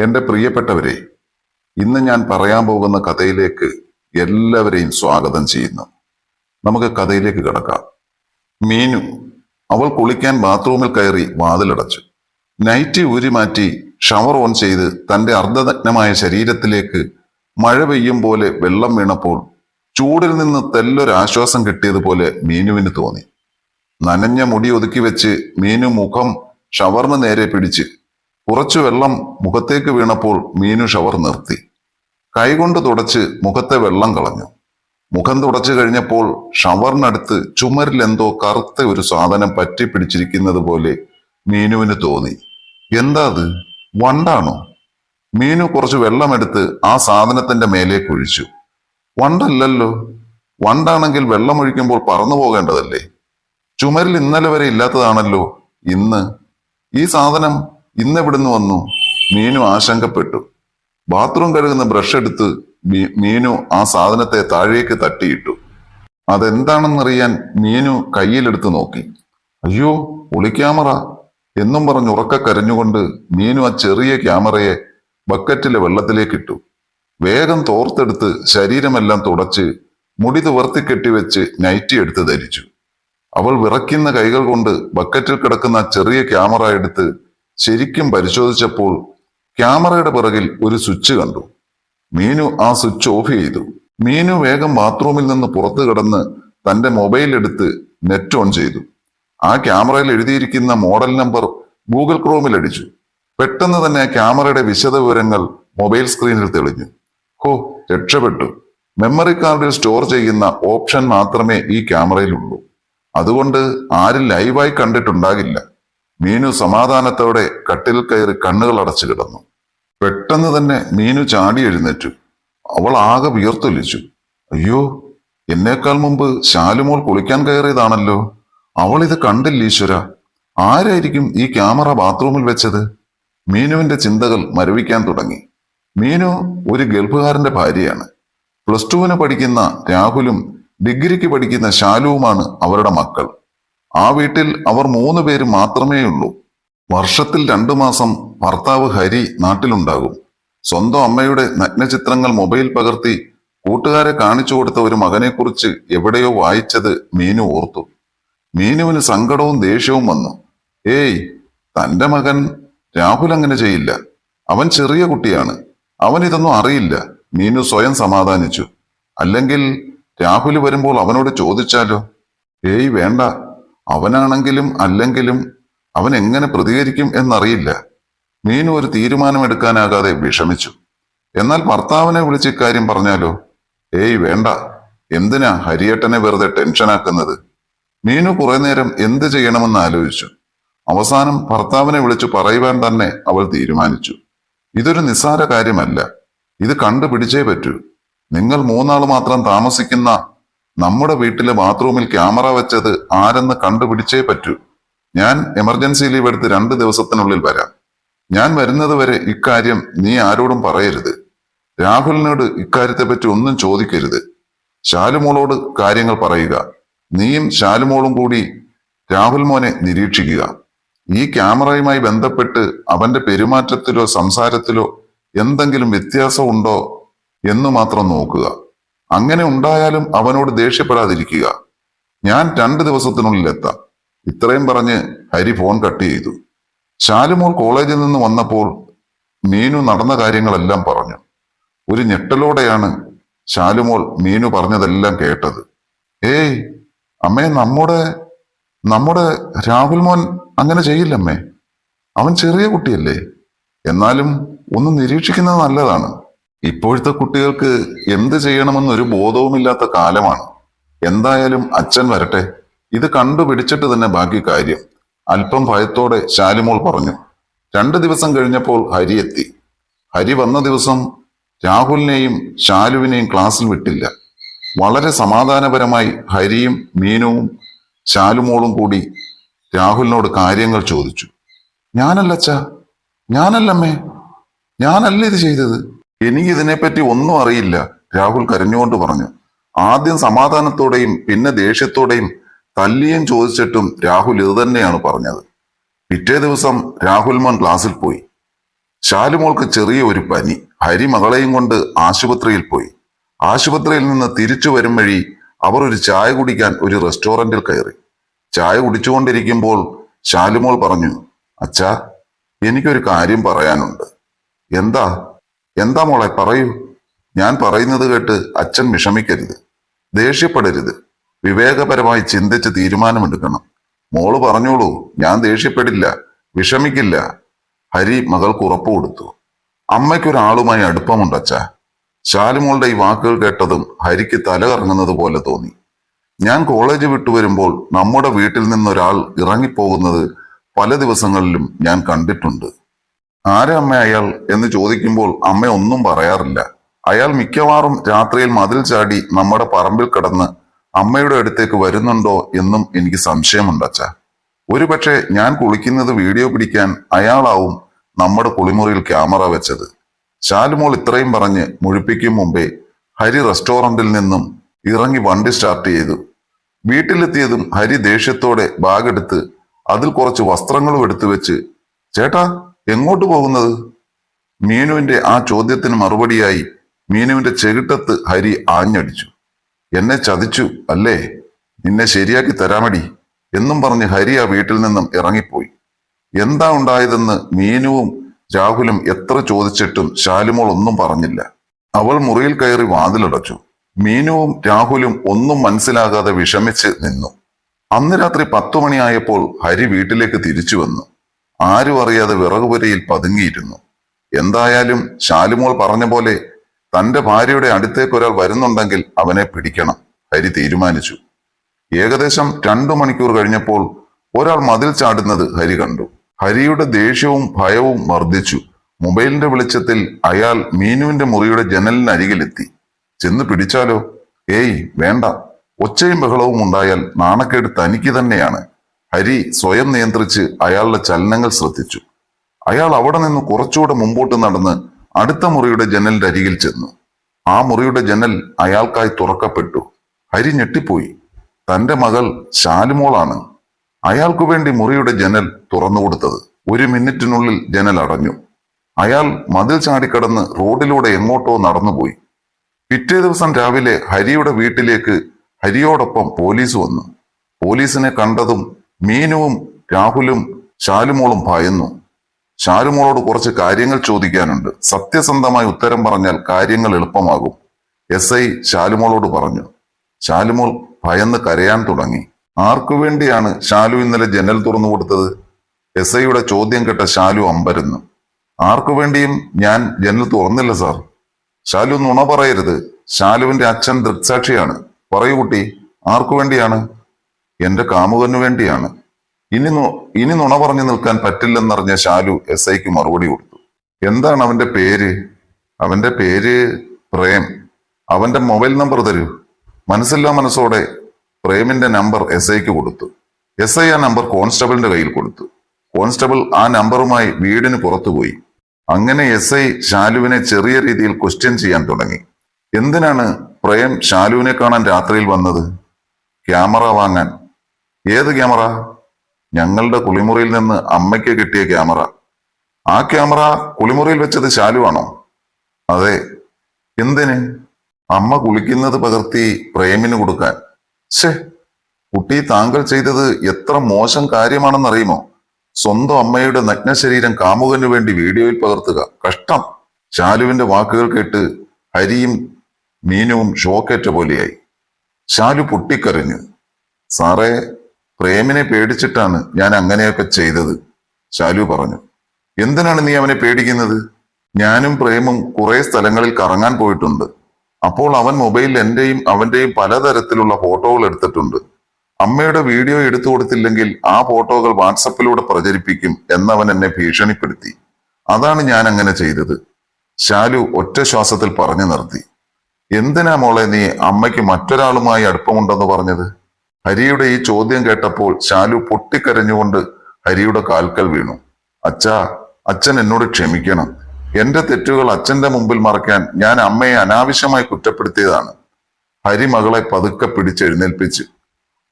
എന്റെ പ്രിയപ്പെട്ടവരെ ഇന്ന് ഞാൻ പറയാൻ പോകുന്ന കഥയിലേക്ക് എല്ലാവരെയും സ്വാഗതം ചെയ്യുന്നു. നമുക്ക് കഥയിലേക്ക് കിടക്കാം. മീനു അവൾ കുളിക്കാൻ ബാത്റൂമിൽ കയറി വാതിലടച്ചു. നൈറ്റി ഊരി മാറ്റി ഷവർ ഓൺ ചെയ്ത് തന്റെ അർദ്ധനഗ്നമായ ശരീരത്തിലേക്ക് മഴ പെയ്യും പോലെ വെള്ളം വീണപ്പോൾ ചൂടിൽ നിന്ന് തെല്ലൊരാശ്വാസം കിട്ടിയതുപോലെ മീനുവിന് തോന്നി. നനഞ്ഞ മുടി ഒതുക്കി വെച്ച് മീനു മുഖം ഷവറിന് നേരെ പിടിച്ച് കുറച്ചു വെള്ളം മുഖത്തേക്ക് വീണപ്പോൾ മീനു ഷവർ നിർത്തി. കൈകൊണ്ട് തുടച്ച് മുഖത്തെ വെള്ളം കളഞ്ഞു. മുഖം തുടച്ചു കഴിഞ്ഞപ്പോൾ ഷവറിനടുത്ത് ചുമരിൽ എന്തോ കറുത്ത ഒരു സാധനം പറ്റി പിടിച്ചിരിക്കുന്നത് പോലെ മീനുവിന് തോന്നി. എന്താ അത്? വണ്ടാണോ? മീനു കുറച്ച് വെള്ളമെടുത്ത് ആ സാധനത്തിന്റെ മേലേക്ക് ഒഴിച്ചു. വണ്ടല്ലല്ലോ? വണ്ടാണെങ്കിൽ വെള്ളം ഒഴിക്കുമ്പോൾ പറന്നു പോകേണ്ടതല്ലേ? ചുമരിൽ ഇന്നലെ വരെ ഇല്ലാത്തതാണല്ലോ ഇന്ന്. ഈ സാധനം ഇന്ന് വന്നു. മീനു ആശങ്കപ്പെട്ടു. ബാത്റൂം കഴുകുന്ന ബ്രഷ് എടുത്ത് മീനു ആ സാധനത്തെ താഴേക്ക് തട്ടിയിട്ടു. അതെന്താണെന്നറിയാൻ മീനു കയ്യിലെടുത്ത് നോക്കി. അയ്യോ ഒളി ക്യാമറ. എന്നും പറഞ്ഞ് ഉറക്ക കരഞ്ഞുകൊണ്ട് മീനു ആ ചെറിയ ക്യാമറയെ ബക്കറ്റിലെ വെള്ളത്തിലേക്ക് ഇട്ടു വേഗം തോർത്തെടുത്ത് ശരീരമെല്ലാം തുടച്ച് മുടി തുവർത്തി കെട്ടിവെച്ച് നൈറ്റി എടുത്ത് ധരിച്ചു. അവൾ വിറയ്ക്കുന്ന കൈകൾ കൊണ്ട് ബക്കറ്റിൽ കിടക്കുന്ന ചെറിയ ക്യാമറ എടുത്ത് ശരിക്കും പരിശോധിച്ചപ്പോൾ ക്യാമറയുടെ പിറകിൽ ഒരു സ്വിച്ച് കണ്ടു. മീനു ആ സ്വിച്ച് ഓഫ് ചെയ്തു. മീനു വേഗം ബാത്റൂമിൽ നിന്ന് പുറത്തു കിടന്ന് തന്റെ മൊബൈൽ എടുത്ത് നെറ്റ് ഓൺ ചെയ്തു. ആ ക്യാമറയിൽ എഴുതിയിരിക്കുന്ന മോഡൽ നമ്പർ ഗൂഗിൾ ക്രോമിൽ അടിച്ചു. പെട്ടെന്ന് തന്നെ ക്യാമറയുടെ വിശദ വിവരങ്ങൾ മൊബൈൽ സ്ക്രീനിൽ തെളിഞ്ഞു. ഹോ രക്ഷപ്പെട്ടു. മെമ്മറി കാർഡിൽ സ്റ്റോർ ചെയ്യുന്ന ഓപ്ഷൻ മാത്രമേ ഈ ക്യാമറയിലുള്ളൂ. അതുകൊണ്ട് ആരും ലൈവായി കണ്ടിട്ടുണ്ടാകില്ല. മീനു സമാധാനത്തോടെ കട്ടിൽ കയറി കണ്ണുകൾ അടച്ചു കിടന്നു. പെട്ടെന്ന് തന്നെ മീനു ചാടി എഴുന്നേറ്റു. അവൾ ആകെ വിയർത്തൊലിച്ചു. അയ്യോ എന്നേക്കാൾ മുമ്പ് ശാലുമോൾ കുളിക്കാൻ കയറിയതാണല്ലോ. അവൾ ഇത് കണ്ടില്ല ഈശ്വര. ആരായിരിക്കും ഈ ക്യാമറ ബാത്റൂമിൽ വെച്ചത്? മീനുവിന്റെ ചിന്തകൾ മരവിക്കാൻ തുടങ്ങി. മീനു ഒരു ഗൾഫുകാരന്റെ ഭാര്യയാണ്. പ്ലസ് ടുവിന് പഠിക്കുന്ന രാഹുലും ഡിഗ്രിക്ക് പഠിക്കുന്ന ശാലുവുമാണ് അവരുടെ മക്കൾ. ആ വീട്ടിൽ അവർ മൂന്ന് പേര് മാത്രമേ ഉള്ളൂ. വർഷത്തിൽ രണ്ടു മാസം ഭർത്താവ് ഹരി നാട്ടിലുണ്ടാകും. സ്വന്തം അമ്മയുടെ നഗ്നചിത്രങ്ങൾ മൊബൈൽ പകർത്തി കൂട്ടുകാരെ കാണിച്ചു കൊടുത്ത ഒരു മകനെക്കുറിച്ച് എവിടെയോ വായിച്ചത് മീനു ഓർത്തു. മീനുവിന് സങ്കടവും ദേഷ്യവും വന്നു. ഏയ് തന്റെ മകൻ രാഹുൽ അങ്ങനെ ചെയ്യില്ല. അവൻ ചെറിയ കുട്ടിയാണ്. അവൻ ഇതൊന്നും അറിയില്ല മീനു സ്വയം സമാധാനിച്ചു. അല്ലെങ്കിൽ രാഹുൽ വരുമ്പോൾ അവനോട് ചോദിച്ചാലോ? ഏയ് വേണ്ട. അവനാണെങ്കിലും അല്ലെങ്കിലും അവൻ എങ്ങനെ പ്രതികരിക്കും എന്നറിയില്ല. മീനു ഒരു തീരുമാനമെടുക്കാനാകാതെ വിഷമിച്ചു. എന്നാൽ ഭർത്താവിനെ വിളിച്ച് ഇക്കാര്യം പറഞ്ഞാലോ? ഏയ് വേണ്ട. എന്തിനാ ഹരിയേട്ടനെ വെറുതെ ടെൻഷനാക്കുന്നത്? മീനു കുറെ നേരം എന്ത് ചെയ്യണമെന്ന് ആലോചിച്ചു. അവസാനം ഭർത്താവിനെ വിളിച്ചു പറയുവാൻ തന്നെ അവൾ തീരുമാനിച്ചു. ഇതൊരു നിസ്സാര കാര്യമല്ല. ഇത് കണ്ടുപിടിച്ചേ പറ്റൂ. നിങ്ങൾ മൂന്നാൾ മാത്രം താമസിക്കുന്ന നമ്മുടെ വീട്ടിലെ ബാത്റൂമിൽ ക്യാമറ വെച്ചത് ആരെന്ന് കണ്ടുപിടിച്ചേ പറ്റൂ. ഞാൻ എമർജൻസി ലീവ് എടുത്ത് രണ്ട് ദിവസത്തിനുള്ളിൽ വരാം. ഞാൻ വരുന്നത് വരെ ഇക്കാര്യം നീ ആരോടും പറയരുത്. രാഹുലിനോട് ഇക്കാര്യത്തെ പറ്റി ഒന്നും ചോദിക്കരുത്. ശാലുമോളോട് കാര്യങ്ങൾ പറയുക. നീയും ശാലുമോളും കൂടി രാഹുൽ മോനെ നിരീക്ഷിക്കുക. ഈ ക്യാമറയുമായി ബന്ധപ്പെട്ട് അവന്റെ പെരുമാറ്റത്തിലോ സംസാരത്തിലോ എന്തെങ്കിലും വ്യത്യാസമുണ്ടോ എന്ന് മാത്രം നോക്കുക. അങ്ങനെ ഉണ്ടായാലും അവനോട് ദേഷ്യപ്പെടാതിരിക്കുക. ഞാൻ രണ്ട് ദിവസത്തിനുള്ളിൽ എത്താം. ഇത്രയും പറഞ്ഞ് ഹരി ഫോൺ കട്ട് ചെയ്തു. ശാലുമോൾ കോളേജിൽ നിന്ന് വന്നപ്പോൾ മീനു നടന്ന കാര്യങ്ങളെല്ലാം പറഞ്ഞു. ഒരു ഞെട്ടലോടെയാണ് ശാലുമോൾ മീനു പറഞ്ഞതെല്ലാം കേട്ടത്. ഏയ് അമ്മേ നമ്മുടെ നമ്മുടെ രാഹുൽ മോൻ അങ്ങനെ ചെയ്യില്ലമ്മേ. അവൻ ചെറിയ കുട്ടിയല്ലേ. എന്നാലും ഒന്ന് നിരീക്ഷിക്കുന്നത് നല്ലതാണ്. ഇപ്പോഴത്തെ കുട്ടികൾക്ക് എന്ത് ചെയ്യണമെന്നൊരു ബോധവുമില്ലാത്ത കാലമാണ്. എന്തായാലും അച്ഛൻ വരട്ടെ. ഇത് കണ്ടുപിടിച്ചിട്ട് തന്നെ ബാക്കി കാര്യം. അല്പം ഭയത്തോടെ ശാലിമോൾ പറഞ്ഞു. രണ്ടു ദിവസം കഴിഞ്ഞപ്പോൾ ഹരി എത്തി. ഹരി വന്ന ദിവസം രാഹുലിനെയും ശാലുവിനെയും ക്ലാസ്സിൽ വിട്ടില്ല. വളരെ സമാധാനപരമായി ഹരിയും മീനുവും ശാലുമോളും കൂടി രാഹുലിനോട് കാര്യങ്ങൾ ചോദിച്ചു. ഞാനല്ല അച്ഛാ ഞാനല്ലമ്മേ. ഞാനല്ല ഇത് ചെയ്തത്. എനിക്ക് ഇതിനെപ്പറ്റി ഒന്നും അറിയില്ല രാഹുൽ കരഞ്ഞുകൊണ്ട് പറഞ്ഞു. ആദ്യം സമാധാനത്തോടെയും പിന്നെ ദേഷ്യത്തോടെയും തല്ലിയും ചോദിച്ചിട്ടും രാഹുൽ ഇത് തന്നെയാണ് പറഞ്ഞത്. പിറ്റേ ദിവസം രാഹുൽ മോൻ ക്ലാസ്സിൽ പോയി. ശാലുമോൾക്ക് ചെറിയ ഒരു പനി. ഹരി മകളെയും കൊണ്ട് ആശുപത്രിയിൽ പോയി. ആശുപത്രിയിൽ നിന്ന് തിരിച്ചു വരും വഴി അവർ ഒരു ചായ കുടിക്കാൻ ഒരു റെസ്റ്റോറന്റിൽ കയറി. ചായ കുടിച്ചുകൊണ്ടിരിക്കുമ്പോൾ ശാലുമോൾ പറഞ്ഞു അച്ഛാ എനിക്കൊരു കാര്യം പറയാനുണ്ട്. എന്താ? എന്താ മോളെ പറയൂ? ഞാൻ പറയുന്നത് കേട്ട് അച്ഛൻ വിഷമിക്കരുത് ദേഷ്യപ്പെടരുത്. വിവേകപരമായി ചിന്തിച്ച് തീരുമാനമെടുക്കണം. മോൾ പറഞ്ഞോളൂ ഞാൻ ദേഷ്യപ്പെടില്ല വിഷമിക്കില്ല. ഹരി മകൾക്ക് ഉറപ്പു കൊടുത്തു. അമ്മയ്ക്കൊരാളുമായി അടുപ്പമുണ്ട് അച്ഛ ശാലുമോളുടെ ഈ വാക്കുകൾ കേട്ടതും ഹരിക്ക് തല കറങ്ങുന്നത് പോലെ തോന്നി. ഞാൻ കോളേജ് വിട്ടു വരുമ്പോൾ നമ്മുടെ വീട്ടിൽ നിന്നൊരാൾ ഇറങ്ങിപ്പോകുന്നത് പല ദിവസങ്ങളിലും ഞാൻ കണ്ടിട്ടുണ്ട്. ആരാ അമ്മ അയാൾ എന്ന് ചോദിക്കുമ്പോൾ അമ്മ ഒന്നും പറയാറില്ല. അയാൾ മിക്കവാറും രാത്രിയിൽ മതിൽ ചാടി നമ്മുടെ പറമ്പിൽ കിടന്ന് അമ്മയുടെ അടുത്തേക്ക് വരുന്നുണ്ടോ എന്നും എനിക്ക് സംശയമുണ്ട് ഒരു ഒരുപക്ഷെ ഞാൻ കുളിക്കുന്നത് വീഡിയോ പിടിക്കാൻ അയാളാവും നമ്മുടെ കുളിമുറിയിൽ ക്യാമറ വെച്ചത്. ശാലുമോൾ ഇത്രയും പറഞ്ഞ് മുഴിപ്പിക്കും മുമ്പേ ഹരി റെസ്റ്റോറന്റിൽ നിന്നും ഇറങ്ങി വണ്ടി സ്റ്റാർട്ട് ചെയ്തു. വീട്ടിലെത്തിയതും ഹരി ദേഷ്യത്തോടെ ബാഗെടുത്ത് അതിൽ കുറച്ച് വസ്ത്രങ്ങളും എടുത്തു വെച്ച് ചേട്ടാ എങ്ങോട്ട് പോകുന്നത്? മീനുവിന്റെ ആ ചോദ്യത്തിന് മറുപടിയായി മീനുവിന്റെ ചെകിട്ടത്ത് ഹരി ആഞ്ഞടിച്ചു. എന്നെ ചതിച്ചു അല്ലേ? നിന്നെ ശരിയാക്കി തരാമടി എന്നും പറഞ്ഞ് ഹരി ആ വീട്ടിൽ നിന്നും ഇറങ്ങിപ്പോയി. എന്താ ഉണ്ടായതെന്ന് മീനുവും രാഹുലും എത്ര ചോദിച്ചിട്ടും ശാലുമോൾ ഒന്നും പറഞ്ഞില്ല. അവൾ മുറിയിൽ കയറി വാതിലടച്ചു. മീനുവും രാഹുലും ഒന്നും മനസ്സിലാകാതെ വിഷമിച്ച് നിന്നു. അന്ന് രാത്രി പത്തു മണിയായപ്പോൾ ഹരി വീട്ടിലേക്ക് തിരിച്ചു വന്നു. ആരും അറിയാതെ വിറകുപുരയിൽ പതുങ്ങിയിരുന്നു. എന്തായാലും ശാലുമോൾ പറഞ്ഞ പോലെ തന്റെ ഭാര്യയുടെ അടുത്തേക്ക് ഒരാൾ വരുന്നുണ്ടെങ്കിൽ അവനെ പിടിക്കണം ഹരി തീരുമാനിച്ചു. ഏകദേശം രണ്ടു മണിക്കൂർ കഴിഞ്ഞപ്പോൾ ഒരാൾ മതിൽ ചാടുന്നത് ഹരി കണ്ടു. ഹരിയുടെ ദേഷ്യവും ഭയവും വർദ്ധിച്ചു. മൊബൈലിന്റെ വെളിച്ചത്തിൽ അയാൾ മീനുവിന്റെ മുറിയുടെ ജനലിനരികിലെത്തി ചെന്ന് പിടിച്ചാലോ? ഏയ് വേണ്ട. ഒച്ചയും ബഹളവും ഉണ്ടായാൽ നാണക്കേട് തനിക്ക് തന്നെയാണ്. ഹരി സ്വയം നിയന്ത്രിച്ച് അയാളുടെ ചലനങ്ങൾ ശ്രദ്ധിച്ചു. അയാൾ അവിടെ നിന്ന് കുറച്ചുകൂടെ മുമ്പോട്ട് നടന്ന് അടുത്ത മുറിയുടെ ജനലിന്റെ അരികിൽ ചെന്നു. ആ മുറിയുടെ ജനൽ അയാൾക്കായി തുറക്കപ്പെട്ടു. ഹരി ഞെട്ടിപ്പോയി. തന്റെ മകൾ ശാലുമോളാണ്. അയാൾക്കു വേണ്ടി മുറിയുടെ ജനൽ തുറന്നുകൊടുത്തത് ഒരു മിനിറ്റിനുള്ളിൽ ജനൽ അടഞ്ഞു. അയാൾ മതിൽ ചാടിക്കടന്ന് റോഡിലൂടെ എങ്ങോട്ടോ നടന്നുപോയി. പിറ്റേ ദിവസം രാവിലെ ഹരിയുടെ വീട്ടിലേക്ക് ഹരിയോടൊപ്പം പോലീസ് വന്നു. പോലീസിനെ കണ്ടതും മീനുവും രാഹുലും ശാലുമോളും ഭയന്നു. ശാലുമോളോട് കുറച്ച് കാര്യങ്ങൾ ചോദിക്കാനുണ്ട്. സത്യസന്ധമായി ഉത്തരം പറഞ്ഞാൽ കാര്യങ്ങൾ എളുപ്പമാകും. എസ് ഐ ശാലുമോളോട് പറഞ്ഞു. ശാലുമോൾ ഭയന്ന് കരയാൻ തുടങ്ങി. ആർക്കു വേണ്ടിയാണ് ശാലു ഇന്നലെ ജനൽ തുറന്നു കൊടുത്തത്? എസ് ഐയുടെ ചോദ്യം കേട്ട ശാലു അമ്പരുന്നു. ആർക്കു വേണ്ടിയും ഞാൻ ജനൽ തുറന്നില്ല സാർ. ശാലു നുണ പറയരുത്. ശാലുവിന്റെ അച്ഛൻ ദൃക്സാക്ഷിയാണ്. പറയൂ കുട്ടി ആർക്കു വേണ്ടിയാണ്? എന്റെ കാമുകനു വേണ്ടിയാണ്. ഇനി ഇനി നുണ പറഞ്ഞു നിൽക്കാൻ പറ്റില്ലെന്നറിഞ്ഞ ശാലു എസ് ഐക്ക് മറുപടി കൊടുത്തു. എന്താണ് അവന്റെ പേര്? അവന്റെ പേര് പ്രേം. അവന്റെ മൊബൈൽ നമ്പർ തരൂ. മനസ്സില്ലാ മനസ്സോടെ പ്രേമിന്റെ നമ്പർ എസ് ഐക്ക് കൊടുത്തു. എസ് ഐ ആ നമ്പർ കോൺസ്റ്റബിളിന്റെ കയ്യിൽ കൊടുത്തു. കോൺസ്റ്റബിൾ ആ നമ്പറുമായി വീടിന് പുറത്തുപോയി. അങ്ങനെ എസ് ഐ ശാലുവിനെ ചെറിയ രീതിയിൽ ക്വസ്റ്റ്യൻ ചെയ്യാൻ തുടങ്ങി. എന്തിനാണ് പ്രേം ശാലുവിനെ കാണാൻ രാത്രിയിൽ വന്നത്? ക്യാമറ വാങ്ങാൻ. ഏത് ക്യാമറ? ഞങ്ങളുടെ കുളിമുറിയിൽ നിന്ന് അമ്മയ്ക്ക് കിട്ടിയ ക്യാമറ. ആ ക്യാമറ കുളിമുറിയിൽ വെച്ചത് ശാലുവാണോ? അതെ. എന്തിന്? അമ്മ കുളിക്കുന്നത് പകർത്തി പ്രേമിന് കൊടുക്കാൻ. ഷേ കുട്ടി താങ്കൾ ചെയ്തത് എത്ര മോശം കാര്യമാണെന്നറിയുമോ? സ്വന്തം അമ്മയുടെ നഗ്നശരീരം കാമുകന് വേണ്ടി വീഡിയോയിൽ പകർത്തുക. കഷ്ടം. ശാലുവിന്റെ വാക്കുകൾ കേട്ട് ഹരിയും മീനുവും ഷോക്കേറ്റ പോലെയായി. ശാലു പൊട്ടിക്കരഞ്ഞു. സാറേ പ്രേമിനെ പേടിച്ചിട്ടാണ് ഞാൻ അങ്ങനെയൊക്കെ ചെയ്തത് ശാലു പറഞ്ഞു. എന്തിനാണ് നീ അവനെ പേടിക്കുന്നത്? ഞാനും പ്രേമും കുറെ സ്ഥലങ്ങളിൽ കറങ്ങാൻ പോയിട്ടുണ്ട്. അപ്പോൾ അവൻ മൊബൈലിൽ എന്റെയും അവന്റെയും പലതരത്തിലുള്ള ഫോട്ടോകൾ എടുത്തിട്ടുണ്ട്. അമ്മയുടെ വീഡിയോ എടുത്തു കൊടുത്തില്ലെങ്കിൽ ആ ഫോട്ടോകൾ വാട്സപ്പിലൂടെ പ്രചരിപ്പിക്കും എന്നവൻ എന്നെ ഭീഷണിപ്പെടുത്തി. അതാണ് ഞാൻ അങ്ങനെ ചെയ്തത്. ശാലു ഒറ്റ ശ്വാസത്തിൽ പറഞ്ഞു നിർത്തി. എന്തിനാ മോളെ നീ അമ്മയ്ക്ക് മറ്റൊരാളുമായി അടുപ്പമുണ്ടെന്ന് പറഞ്ഞത്? ഹരിയുടെ ഈ ചോദ്യം കേട്ടപ്പോൾ ശാലു പൊട്ടിക്കരഞ്ഞുകൊണ്ട് ഹരിയുടെ കാൽക്കൽ വീണു. അച്ഛാ അച്ഛൻ എന്നോട് ക്ഷമിക്കണം. എന്റെ തെറ്റുകൾ അച്ഛന്റെ മുമ്പിൽ മറക്കാൻ ഞാൻ അമ്മയെ അനാവശ്യമായി കുറ്റപ്പെടുത്തിയതാണ്. ഹരി മകളെ പതുക്കെ പിടിച്ചെഴുന്നേൽപ്പിച്ചു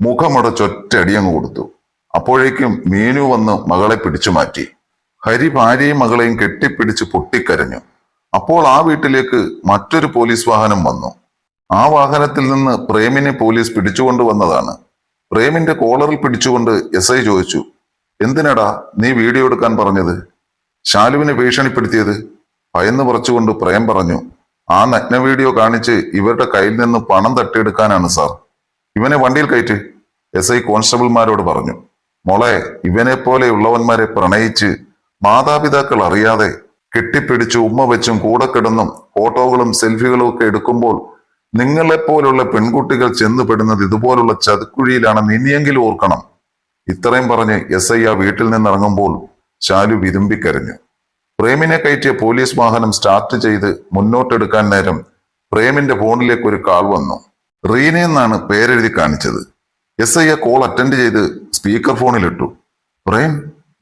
മുഖമടച്ചൊറ്റടിയങ്ങ് കൊടുത്തു. അപ്പോഴേക്കും മീനു വന്ന് മകളെ പിടിച്ചു മാറ്റി. ഹരി ഭാര്യയും മകളെയും കെട്ടിപ്പിടിച്ച് പൊട്ടിക്കരഞ്ഞു. അപ്പോൾ ആ വീട്ടിലേക്ക് മറ്റൊരു പോലീസ് വാഹനം വന്നു. ആ വാഹനത്തിൽ നിന്ന് പ്രേമിനെ പോലീസ് പിടിച്ചുകൊണ്ട് വന്നതാണ്. പ്രേമിന്റെ കോളറിൽ പിടിച്ചുകൊണ്ട് എസ് ഐ ചോദിച്ചു എന്തിനടാ നീ വീഡിയോ എടുക്കാൻ പറഞ്ഞത്? ശാലുവിനെ ഭീഷണിപ്പെടുത്തിയത്? ഭയന്ന് പറിച്ചുകൊണ്ട് പ്രേം പറഞ്ഞു ആ നഗ്ന വീഡിയോ കാണിച്ച് ഇവരുടെ കയ്യിൽ നിന്ന് പണം തട്ടിയെടുക്കാനാണ് സാർ. ഇവനെ വണ്ടിയിൽ കയറ്റ് എസ് ഐ കോൺസ്റ്റബിൾമാരോട് പറഞ്ഞു. മോളെ ഇവനെ പോലെയുള്ളവന്മാരെ പ്രണയിച്ച് മാതാപിതാക്കൾ അറിയാതെ കെട്ടിപ്പിടിച്ച് ഉമ്മ വെച്ചും കൂടെ കിടന്നും ഫോട്ടോകളും സെൽഫികളും ഒക്കെ എടുക്കുമ്പോൾ നിങ്ങളെപ്പോലുള്ള പെൺകുട്ടികൾ ചെന്നുപെടുന്നത് ഇതുപോലുള്ള ചതുക്കുഴിയിലാണെന്ന് ഇനിയെങ്കിലും ഓർക്കണം. ഇത്രയും പറഞ്ഞ് എസ് ഐ ആ വീട്ടിൽ നിന്നിറങ്ങുമ്പോൾ ശാലു വിരുമ്പിക്കരഞ്ഞു പ്രേമിനെ കയറ്റിയ പോലീസ് വാഹനം സ്റ്റാർട്ട് ചെയ്ത് മുന്നോട്ടെടുക്കാൻ നേരം പ്രേമിന്റെ ഫോണിലേക്ക് ഒരു കാൾ വന്നു. റീന എന്നാണ് പേരെഴുതി കാണിച്ചത്. എസ് ഐ ആ കോൾ അറ്റൻഡ് ചെയ്ത് സ്പീക്കർ ഫോണിലിട്ടു. പ്രേം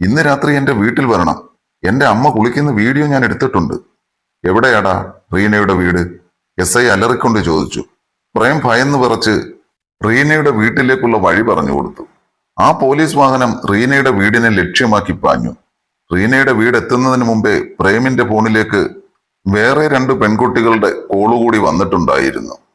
ഇന്ന് രാത്രി എന്റെ വീട്ടിൽ വരണം. എന്റെ അമ്മ കുളിക്കുന്ന വീഡിയോ ഞാൻ എടുത്തിട്ടുണ്ട്. എവിടെയാടാ റീനയുടെ വീട്? എസ് ഐ അലറിക്കൊണ്ട് ചോദിച്ചു. പ്രേം ഭയന്ന് വിറച്ച് റീനയുടെ വീട്ടിലേക്കുള്ള വഴി പറഞ്ഞു കൊടുത്തു. ആ പോലീസ് വാഹനം റീനയുടെ വീടിനെ ലക്ഷ്യമാക്കി പാഞ്ഞു. റീനയുടെ വീട് എത്തുന്നതിന് മുമ്പേ പ്രേമിന്റെ ഫോണിലേക്ക് വേറെ രണ്ട് പെൺകുട്ടികളുടെ കോളുകൂടി വന്നിട്ടുണ്ടായിരുന്നു.